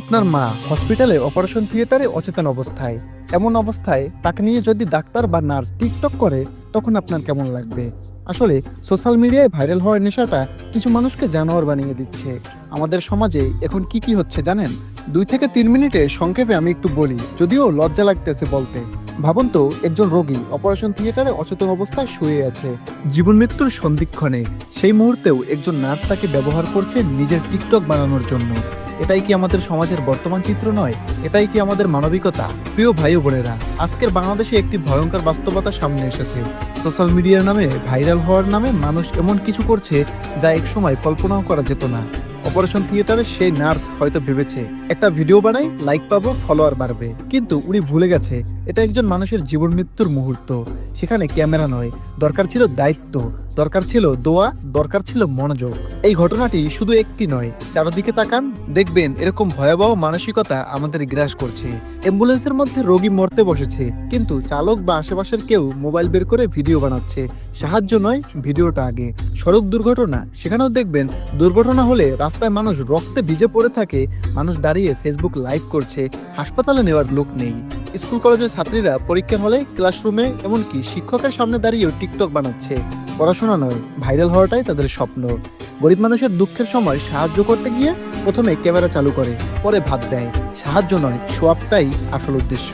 আপনার মা হসপিটালে অপারেশন থিয়েটারে অচেতন অবস্থায়। এমন অবস্থায় তাকে নিয়ে যদি ডাক্তার বা নার্স টিকটক করে, তখন আপনার কেমন লাগবে? আসলে সোশ্যাল মিডিয়ায় ভাইরাল হওয়ার নেশাটা কিছু মানুষকে জানোয়ার বানিয়ে দিচ্ছে। আমাদের সমাজে এখন কি কি হচ্ছে জানেন? দুই থেকে তিন মিনিটে সংক্ষেপে আমি একটু বলি, যদিও লজ্জা লাগতেছে বলতে। ভাবুন তো, একজন রোগী অপারেশন থিয়েটারে অচেতন অবস্থায় শুয়ে আছে। জীবন মৃত্যুর সন্ধিক্ষণে, সেই মুহূর্তেও একজন নার্স তাকে ব্যবহার করছে নিজের টিকটক বানানোর জন্য। এটাই কি আমাদের সমাজের বর্তমান চিত্র নয়? এটাই কি আমাদের মানবিকতা? প্রিয় ভাই ও বোনেরা, আজকের বাংলাদেশে একটি ভয়ঙ্কর বাস্তবতা সামনে এসেছে। সোশ্যাল মিডিয়ার নামে ভাইরাল হওয়ার নামে মানুষ এমন কিছু করছে যা একসময় কল্পনাও করা যেত না। অপারেশন থিয়েটারে সেই নার্স হয়তো ভেবেছে, একটা ভিডিও বানাই লাইক পাবো ফলোয়ার বাড়বে। কিন্তু উনি ভুলে গেছে, এটা একজন মানুষের জীবন মৃত্যুর মুহূর্ত। সেখানে ক্যামেরা নয়, দরকার ছিল দায়িত্ব, দরকার ছিল দোয়া, দরকার ছিল মনোযোগ। এই ঘটনাটি শুধু একটি নয়, চারদিকে তাকান, দেখবেন এরকম ভয়াবহ মানসিকতা আমাদের গ্রাস করছে। অ্যাম্বুলেন্সের মধ্যে রোগী মরতে বসেছে, কিন্তু চালক বা আশেপাশের কেউ মোবাইল বের করে ভিডিও বানাচ্ছে। সাহায্য নয়, ভিডিওটা আগে। সড়ক দুর্ঘটনা, সেখানেও দেখবেন দুর্ঘটনা হলে রাস্তায় মানুষ রক্তে ভিজে পড়ে থাকে, মানুষ দাঁড়িয়ে ফেসবুক লাইভ করছে, হাসপাতালে নেওয়ার লোক নেই। স্কুল কলেজের ছাত্রীরা পরীক্ষার হলে ক্লাসরুমে, এমনকি শিক্ষকের সামনে দাঁড়িয়েও টিকটক বানাচ্ছে। পড়াশোনা নয় ভাইরাল হওয়াটাই তাদের স্বপ্ন। গরিব মানুষের দুঃখের সময় সাহায্য করতে গিয়ে প্রথমে ক্যামেরা চালু করে, পরে ভাত দেয়। সাহায্য নয়, সোয়াবটাই আসল উদ্দেশ্য।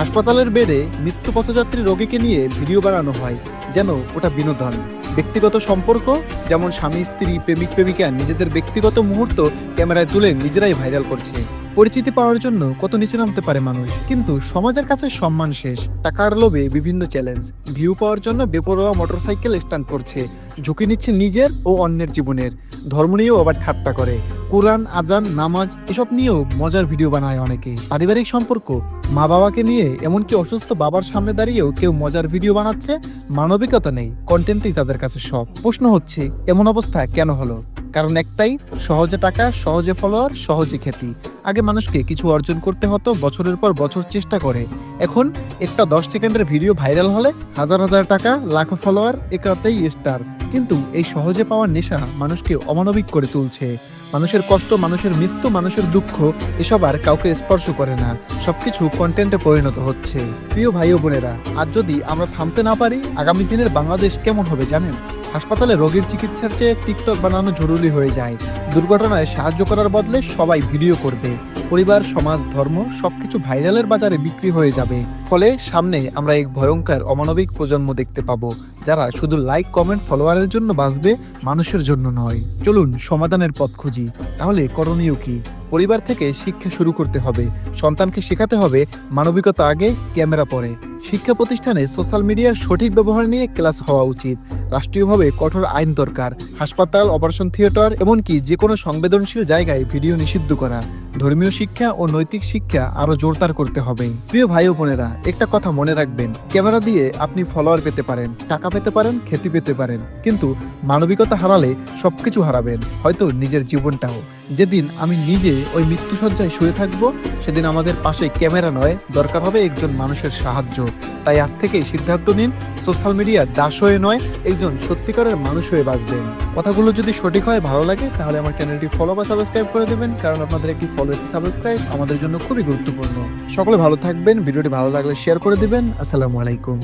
হাসপাতালের বেডে মৃত্যু পথযাত্রী রোগীকে নিয়ে ভিডিও বানানো হয়, যেন ওটা বিনোদন। ব্যক্তিগত সম্পর্ক, যেমন স্বামী, স্ত্রী প্রেমিক প্রেমিকা নিজেদের ব্যক্তিগত মুহূর্ত ক্যামেরায় তুলে নিজেরাই ভাইরাল করছে। পরিচিতি পাওয়ার জন্য কত নিচে নামতে পারে মানুষ। কিন্তু সমাজের কাছে সম্মান শেষ, টাকার লোভে বিভিন্ন চ্যালেঞ্জ ভিউ পাওয়ার জন্য বেপরোয়া মোটরসাইকেল স্ট্যান্ড করছে, ঝুঁকি নিচ্ছে নিজের ও অন্যের জীবনের। ধর্ম নিয়েও আবার ঠাট্টা করে। কোরআন, আজান, নামাজ, এসব নিয়েও মজার ভিডিও বানায় অনেকে। পারিবারিক সম্পর্ক মা বাবাকে নিয়ে এমনকি অসুস্থ বাবার সামনে দাঁড়িয়েও কেউ মজার ভিডিও বানাচ্ছে, মানবিকতা নেই। কন্টেন্টই তাদের কাছে সব। প্রশ্ন হচ্ছে, এমন অবস্থা কেন হলো? কারণ একটাই, সহজে টাকা, সহজে ফলোয়ার সহজে খ্যাতি। আগে মানুষকে কিছু অর্জন করতে হতো, বছরের পর বছর চেষ্টা করে। এখন একটা দশ সেকেন্ডের ভিডিও ভাইরাল হলে হাজার হাজার টাকা, লাখো ফলোয়ার একরাতেই স্টার কিন্তু এই সহজে পাওয়ার নেশা মানুষকে অমানবিক করে তুলছে। মানুষের কষ্ট, মানুষের মৃত্যু, মানুষের দুঃখ, এসব আর কাউকে স্পর্শ করে না। সবকিছু কন্টেন্টে পরিণত হচ্ছে। প্রিয় ভাই ও বোনেরা আর যদি আমরা থামতে না পারি, আগামী দিনের বাংলাদেশ কেমন হবে জানেন? হাসপাতালে রোগীর চিকিৎসার চেয়ে টিকটক বানানো জরুরি হয়ে যায়। দুর্ঘটনায় সাহায্য করার বদলে সবাই ভিডিও করবে। পরিবার, সমাজ, ধর্ম সবকিছু ভাইরালের বাজারে বিক্রি হয়ে যাবে। ফলে সামনে আমরা এক ভয়ঙ্কর, অমানবিক প্রজন্ম দেখতে পাবো, যারা শুধু লাইক কমেন্ট ফলোয়ারের জন্য বাঁচবে মানুষের জন্য নয়। চলুন সমাধানের পথ খুঁজি। তাহলে করণীয় কি? পরিবার থেকে শিক্ষা শুরু করতে হবে। সন্তানকে শেখাতে হবে মানবিকতা আগে, ক্যামেরা পরে। শিক্ষা প্রতিষ্ঠানে সোশ্যাল মিডিয়ার সঠিক ব্যবহার নিয়ে ক্লাস হওয়া উচিত। রাষ্ট্রীয়ভাবে কঠোর আইন দরকার, হাসপাতাল, অপারেশন থিয়েটার, এমনকি যে কোনো সংবেদনশীল জায়গায় ভিডিও নিষিদ্ধ করা। ধর্মীয় শিক্ষা ও নৈতিক শিক্ষা আরও জোরদার করতে হবে। প্রিয় ভাই ও বোনেরা, একটা কথা মনে রাখবেন, ক্যামেরা দিয়ে আপনি ফলোয়ার পেতে পারেন, টাকা পেতে পারেন, খ্যাতি পেতে পারেন। কিন্তু মানবিকতা হারালে সবকিছু হারাবেন, হয়তো নিজের জীবনটাও। যেদিন আমি নিজে ওই মৃত্যুসজ্জায় শুয়ে থাকব, সেদিন আমাদের পাশে ক্যামেরা নয়, দরকার হবে একজন মানুষের সাহায্য। তাই আজ থেকেই সিদ্ধান্ত নিন, সোশ্যাল মিডিয়া দাস হয়ে নয়, একজন সত্যিকারের মানুষ হয়ে বাঁচবেন। কথাগুলো যদি সঠিক হয়, ভালো লাগে, তাহলে আমার চ্যানেলটি ফলো বা সাবস্ক্রাইব করে দেবেন, কারণ আপনাদের একটি ফলো একটি সাবস্ক্রাইব আমাদের জন্য খুবই গুরুত্বপূর্ণ। সকলে ভালো থাকবেন, ভিডিওটি ভালো লাগলে শেয়ার করে দিবেন, আসসালামু আলাইকুম।